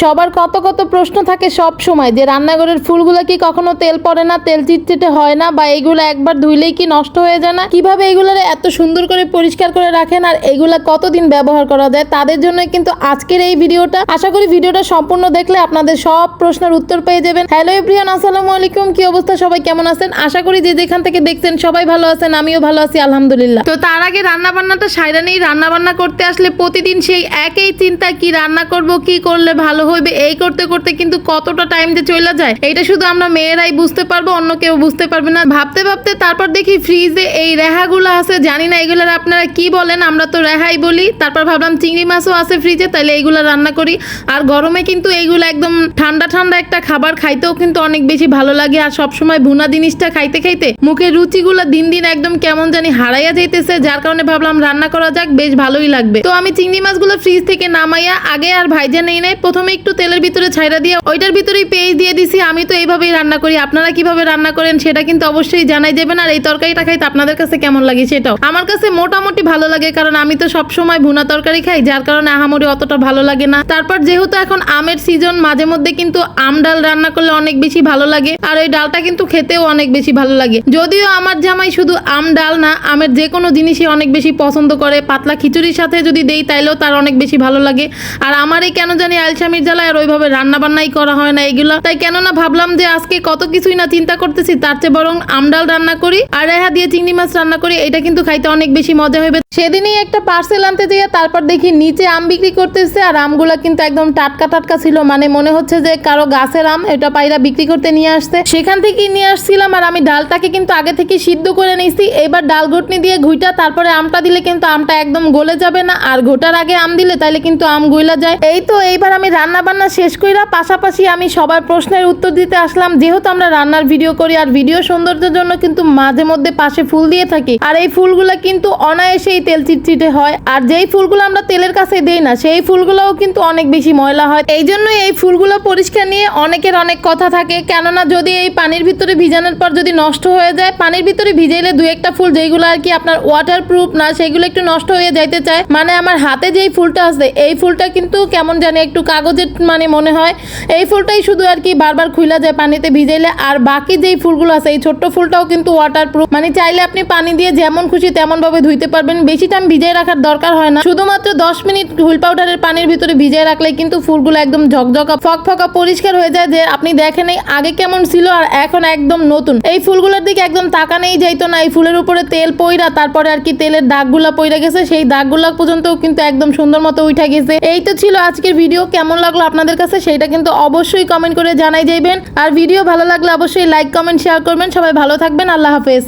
সবার কত কত প্রশ্ন থাকে সব সময় যে রান্নাঘরের ফুলগুলো কি কখনো তেল পড়ে না, তেল চিটচিটে হয় না বা এগুলো একবার ধুইলেই কি নষ্ট হয়ে যায় না? কীভাবে এগুলোর এত সুন্দর করে পরিষ্কার করে রাখেন আর এগুলা কতদিন ব্যবহার করা যায়? তাদের জন্য কিন্তু আজকের এই ভিডিওটা। আশা করি ভিডিওটা সম্পূর্ণ দেখলে আপনাদের সব প্রশ্নের উত্তর পেয়ে যাবেন। হ্যালো এভরিয়ান আসসালামু আলাইকুম। কি অবস্থা? সবাই কেমন আছেন? আশা করি যে যেখান থেকে দেখছেন সবাই ভালো আছেন, আমিও ভালো আছি, আলহামদুলিল্লাহ। তো তার আগে রান্না বান্নাটা সাইরা নেই রান্না বান্না করতে আসলে প্রতিদিন সেই একই চিন্তা কি রান্না করব, কি করলে ভালো হইবে, এই করতে করতে কিন্তু কতটা টাইম যে চলে যায় এটা শুধু আমরা মেয়েরাই বুঝতে পারব, অন্য কেউ বুঝতে পারবে না। ভাবতে ভাবতে তারপর দেখি ফ্রিজে এই রেহাগুলো আছে, জানি না এগুলোর আপনারা কি বলেন, আমরা তো রেহাই বলি। তারপর ভাবলাম চিংড়ি মাছও আছে ফ্রিজে তাহলে এইগুলো রান্না করি। আর গরমে কিন্তু এইগুলো একদম ঠান্ডা ঠান্ডা একটা খাবার খাইতেও কিন্তু অনেক বেশি ভালো লাগে। আর সবসময় ভুনা জিনিসটা খাইতে খাইতে মুখের রুচিগুলো দিন দিন একদম কেমন জানি হারাইয়া যাইতেছে। যার কারণে ভাবলাম রান্না করা যাক, বেশ ভালোই লাগবে। তো আমি চিংড়ি মাছগুলো ফ্রিজ থেকে নামাইয়া আগে আর ভাইজা নেই নাই। প্রথমে একটু তেলের ভিতরে ছাইরা দিয়ে ওইটার ভিতরেই পেঁয়াজ দিয়ে দিছি। আমি তো এইভাবেই রান্না করি। আপনারা কীভাবে রান্না করেন সেটা কিন্তু অবশ্যই জানাই দেবেন। আর এই তরকারিটা খাইতে আপনাদের কাছে কেমন লাগে সেটাও। আমার কাছে মোটামুটি ভালো লাগে, কারণ আমি তো সব সময় ভুনা তরকারি খাই, যার কারণে আহামরি অতটা ভালো লাগে না। তারপর যেহেতু এখন আমের সিজন মাঝে মধ্যে কিন্তু আম ডাল রান্না করলে অনেক বেশি ভালো লাগে, আর ওই ডালটা কিন্তু খেতেও অনেক বেশি ভালো লাগে। যদিও আমার জামাই শুধু আম ডাল না, আমের যে কোনো জিনিসই অনেক বেশি পছন্দ করে। পাতলা খিচুড়ির সাথে যদি দেই, তাইলেও তার অনেক বেশি ভালো লাগে। আর আমার এই কেন জানি আলসামির জ্বালায় আর ওইভাবে রান্না বান্নাই করা হয় না এগুলো। তাই কেননা ভাবলাম যে আজকে কত কিছুই না চিন্তা করতেছি, তার চেয়ে বরং আম ডাল রান্না করি আর রেহা দিয়ে চিংড়ি মাছ রান্না করি, এটা কিন্তু খাইতে অনেক বেশি মজা হবে। সেদিনই একটা পার্সেল আনতে যেয়ে তারপর দেখি নিচে আম বিক্রি করতেছে আর আমগুলা কিন্তু একদম টাটকা টাটকা ছিল মানে মনে হচ্ছে যে কারও গাছের আম এটা পাইরা বিক্রি করতে নিয়ে আসছে। সেখান থেকেই নিয়ে আসছিলাম আর আমি ডালটাকে কিন্তু আগে থেকে সিদ্ধ করে নিয়েছি, এবার ডাল ঘুটনি দিয়ে ঘুইটা তারপরে আমটা দিলে কিন্তু আমটা একদম গলে যাবে না, আর ঘোটার আগে আম দিলে তাইলে কিন্তু আম গইলা যায়। এই তো এইবার আমি রান্না বান্না শেষ কইরা পাশাপাশি আমি সবার প্রশ্নের উত্তর দিতে আসলাম। যেহেতু আমরা রান্নার ভিডিও করি আর ভিডিও সৌন্দর্যের জন্য কিন্তু মাঝে মধ্যে পাশে ফুল দিয়ে থাকি। আর এই ফুলগুলো কিন্তু অনায়াসেই তেল চিটচিটে হয়। আর যেই ফুলগুলো আমরা তেলের কাছে দেই না, সেই ফুলগুলোও কিন্তু অনেক বেশি ময়লা হয়। এই জন্যই এই ফুলগুলো পরিষ্কার নিয়ে অনেকের অনেক কথা থাকে। কেননা যদি এই পানির ভিতরে ভিজানোর পর যদি নষ্ট হয়ে যায়, পানির ভিতরে ভিজাইলে দু একটা ফুল যেগুলো আর কি আপনার ওয়াটার প্রুফ না, সেগুলো একটু নষ্ট হয়ে যাইতে চায়। মানে আমার হাতে যেই ফুলটা আছে, এই ফুলটা কিন্তু কেমন জানি একটু কাগজের মানে মনে হয়, এই ফুলটাই শুধু আর কি বারবার খুইলা যায় পানিতে ভিজাইলে, আর বাকি যেই ফুলগুলো আছে, এই ছোট্ট ফুলটাও কিন্তু ওয়াটার প্রুফ মানে চাইলে আপনি পানি দিয়ে যেমন খুশি তেমন ভাবে ধুইতে পারবেন, বেশি টাইম ভিজাই রাখার দরকার হয় না। শুধুমাত্র দশ মিনিট হুইল পাউডারের পানির ভিতরে ভিজাই রাখলে কিন্তু ফুলগুলো একদম ঝকঝকা, ফক ফকা পরিষ্কার হয়ে যায় যে আপনি দেখেন এই আগে কেমন ছিল আর এখন একদম নতুন। এই ফুলগুলোর দিকে একদম তাকানেই যাইতো না, এই ফুলের উপরে তেল পইরা তারপরে আর কি তেলের দাগগুলা পইরা গেছে, সেই দাগগুলা পর্যন্ত কিন্তু একদম সুন্দর মতো উঠা গেছে। এই তো ছিল আজকের ভিডিও, কেমন লাগল আপনাদের কাছে সেইটা কিন্তু অবশ্যই কমেন্ট করে জানাই যাইবেন। আর ভিডিও ভালো লাগলে অবশ্যই লাইক কমেন্ট শেয়ার করবেন। সবাই ভালো থাকবেন। আল্লাহ হাফেজ।